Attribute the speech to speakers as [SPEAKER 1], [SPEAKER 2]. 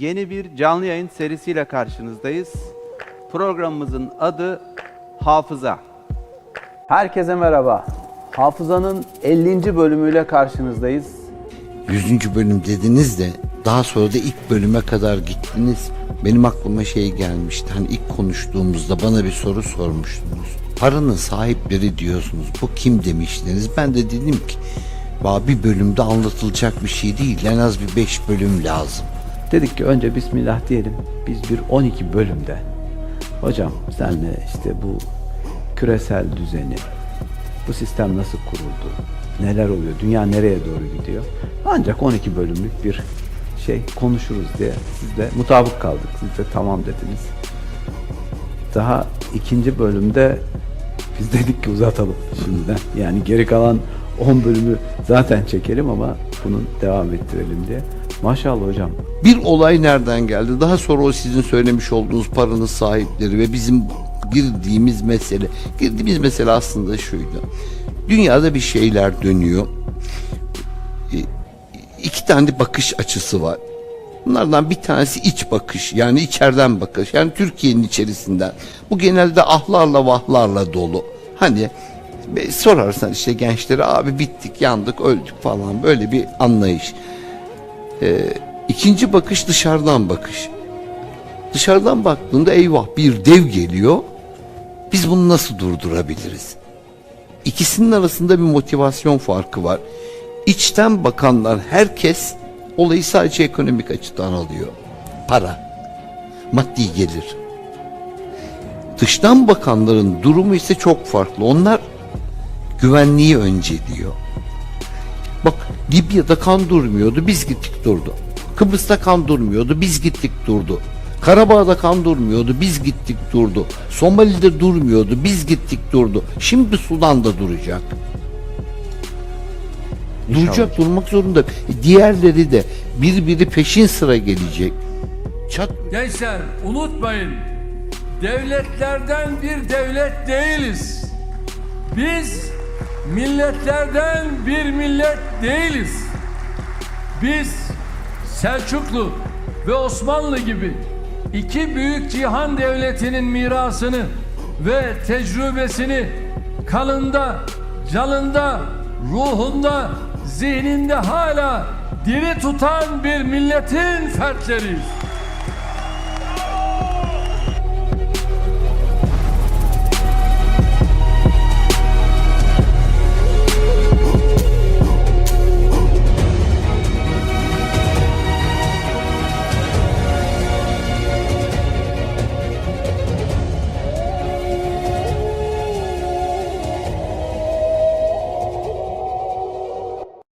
[SPEAKER 1] Yeni bir canlı yayın serisiyle karşınızdayız. Programımızın adı Hafıza. Herkese merhaba. Hafızanın 50. bölümüyle karşınızdayız.
[SPEAKER 2] 100. bölüm dediniz de daha sonra da ilk bölüme kadar gittiniz. Benim aklıma şey gelmişti. Hani ilk konuştuğumuzda bana bir soru sormuştunuz. Paranın sahipleri diyorsunuz. Bu kim demiştiniz? Ben de dedim ki "Valla bir bölümde anlatılacak bir şey değil. En az bir 5 bölüm lazım.
[SPEAKER 3] Dedik ki önce Bismillah diyelim. Biz bir 12 bölümde hocam senle işte bu küresel düzeni, bu sistem nasıl kuruldu, neler oluyor, dünya nereye doğru gidiyor. Ancak 12 bölümlük bir şey konuşuruz diye siz de mutabık kaldık. Siz de tamam dediniz. Daha ikinci bölümde biz dedik ki uzatalım şimdiden. Yani geri kalan 10 bölümü zaten çekelim ama bunu devam ettirelim diye. Maşallah hocam
[SPEAKER 2] Bir olay nereden geldi? Daha sonra o sizin söylemiş olduğunuz paranın sahipleri ve bizim girdiğimiz mesele. Girdiğimiz mesele aslında şuydu. Dünyada bir şeyler dönüyor. E, İki tane bakış açısı var. Bunlardan bir tanesi iç bakış yani içeriden bakış yani Türkiye'nin içerisinden. Bu genelde ahlarla vahlarla dolu. Hani e, sorarsan işte gençlere abi bittik yandık öldük falan böyle bir anlayış. İkinci bakış dışarıdan bakış. Dışarıdan baktığında eyvah bir dev geliyor. Biz bunu nasıl durdurabiliriz? İkisinin arasında bir motivasyon farkı var. İçten bakanlar herkes olayı sadece ekonomik açıdan alıyor. Para, maddi gelir. Dıştan bakanların durumu ise çok farklı. Onlar güvenliği önceliyor. Libya'da kan durmuyordu biz gittik durdu. Kıbrıs'ta kan durmuyordu biz gittik durdu. Karabağ'da kan durmuyordu biz gittik durdu. Somali'de durmuyordu biz gittik durdu. Şimdi Sudan'da duracak. Duracak durmak zorunda. E, Diğerleri de birbiri peşin sıra gelecek. Çat
[SPEAKER 4] Gençler unutmayın. Devletlerden bir devlet değiliz. Biz milletlerden bir millet değiliz. Biz Selçuklu ve Osmanlı gibi iki büyük cihan devletinin mirasını ve tecrübesini kanında, canında, ruhunda, zihninde hala diri tutan bir milletin fertleriyiz.